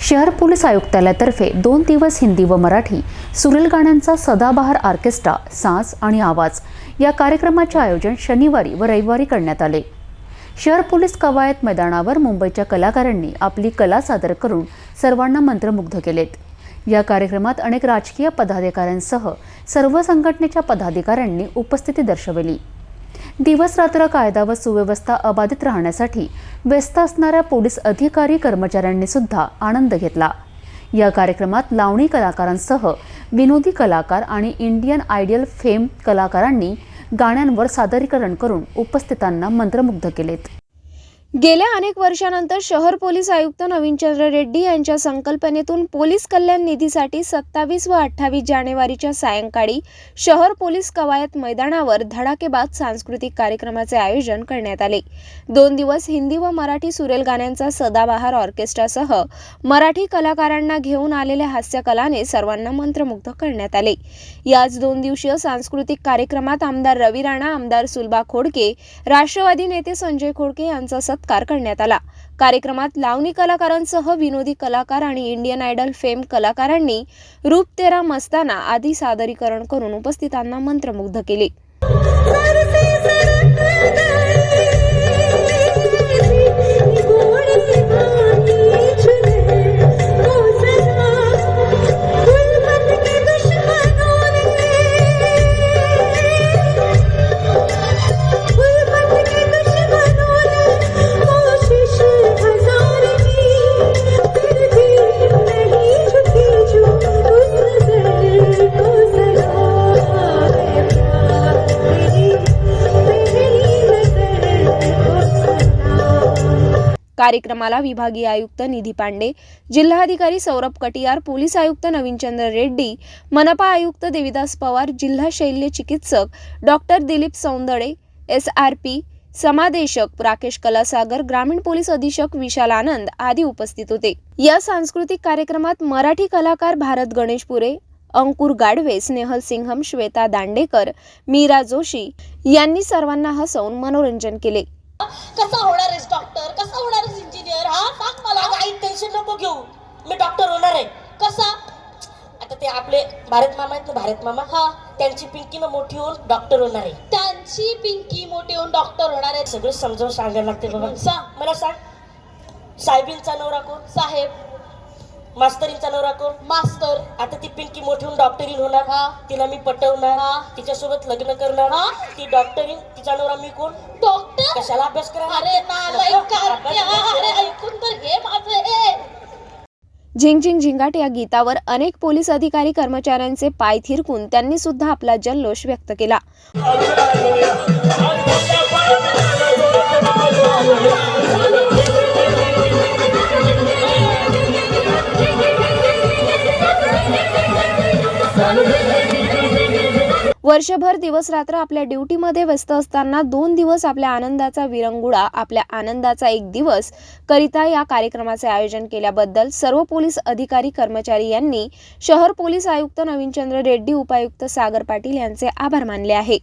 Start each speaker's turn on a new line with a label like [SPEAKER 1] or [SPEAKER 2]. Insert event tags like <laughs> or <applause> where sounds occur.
[SPEAKER 1] शहर पोलीस आयुक्तालयातर्फे दोन दिवस हिंदी व मराठी सुरेल गाण्यांचा सदाबहार ऑर्केस्ट्रा सास आणि आवाज या कार्यक्रमाचे आयोजन शनिवारी व रविवारी करण्यात आले. शहर पोलीस कवायत मैदानावर मुंबईच्या कलाकारांनी आपली कला सादर करून सर्वांना मंत्रमुग्ध केलेत. या कार्यक्रमात अनेक राजकीय पदाधिकाऱ्यांसह सर्व संघटनेच्या पदाधिकाऱ्यांनी उपस्थिती दर्शवली. दिवस रात्र कायदा व सुव्यवस्था अबाधित राहण्यासाठी व्यस्त असणाऱ्या पोलीस अधिकारी कर्मचाऱ्यांनी सुद्धा आनंद घेतला. या कार्यक्रमात लावणी कलाकारांसह विनोदी कलाकार आणि इंडियन आयडियल फेम कलाकारांनी गाण्यांवर सादरीकरण करून उपस्थितांना मंत्रमुग्ध केलेत.
[SPEAKER 2] गेल्या अनेक वर्षानंतर शहर पोलीस आयुक्त नवीनचंद्र रेड्डी यांच्या संकल्पनेतून पोलीस कल्याण निधीसाठी सत्तावीस व अठ्ठावीस जानेवारीच्या सायंकाळी शहर पोलीस कवायत मैदानावर धडाकेबाद सांस्कृतिक कार्यक्रमाचे आयोजन करण्यात आले. दोन दिवस हिंदी व मराठी सुरेल गाण्यांचा सदाबहार ऑर्केस्ट्रासह मराठी कलाकारांना घेऊन आलेल्या हास्यकलाने सर्वांना मंत्रमुग्ध करण्यात आले. याच दोन दिवसीय सांस्कृतिक कार्यक्रमात आमदार रवी राणा आमदार सुलभा खोडके राष्ट्रवादी नेते संजय खोडके यांचा सत्कार करण्यात आला. कार्यक्रमात लावणी कलाकारांसह विनोदी कलाकार आणि इंडियन आयडल फेम कलाकारांनी रूप तेरा मस्ताना आदी सादरीकरण करून उपस्थितांना मंत्रमुग्ध केले. कार्यक्रमाला विभागीय आयुक्त निधी पांडे जिल्हाधिकारी सौरभ कटियार पोलीस आयुक्त नवीनचंद्र रेड्डी मनपा आयुक्त देविदास पवार जिल्हा शैल्य चिकित्सक doctor Dilip Saundade S R P समादेशक Rakesh Kalasagar ग्रामीण पोलीस अधीक्षक विशाल आनंद आदी उपस्थित होते. या सांस्कृतिक कार्यक्रमात मराठी कलाकार भारत गणेशपुरे अंकुर गाडवे स्नेहल सिंघम श्वेता दांडेकर मीरा जोशी यांनी सर्वांना हसवून मनोरंजन केले.
[SPEAKER 3] कसा होणार डॉक्टर? कसा होणार इंजिनियर हा? सांग मला. काही टेन्शन नको घेऊ. मी डॉक्टर होणार आहे. कसा? आता ते आपले भारत मामा आहेत ना भारत मामा? हा. त्यांची पिंकी ना मोठी होऊन डॉक्टर होणार आहे. त्यांची पिंकी मोठी होऊन डॉक्टर होणार आहे. सगळं समजावून सांगायला लागते बाबा. सांग. मला सांग. साहेबींचा नवरा कोण? साहेब. मास्तरींचा नवरा कोण? मास्तर. आता ती पिंकी मोठी होऊन डॉक्टरीन होणार. हा. तिला मी पटवणार. तिच्यासोबत लग्न करणार. ती डॉक्टरीन तिचा नवरा मी कोण? डॉक्टर कशाला अभ्यास करा अरे ऐकून तर हे माझं
[SPEAKER 2] झिंग झिंग झिंगाट या गीतावर अनेक पोलीस अधिकारी कर्मचाऱ्यांचे पाय थिरकून त्यांनी सुद्धा आपला जल्लोष व्यक्त केला. <laughs> वर्षभर दिवस रात्र आपल्या ड्युटीमध्ये व्यस्त असताना दोन दिवस आपल्या आनंदाचा विरंगुळा आपल्या आनंदाचा एक दिवस करिता या कार्यक्रमाचे आयोजन केल्याबद्दल सर्व पोलीस अधिकारी कर्मचारी यांनी शहर पोलीस आयुक्त नवीनचंद्र रेड्डी उपायुक्त सागर पाटील यांचे आभार मानले आहे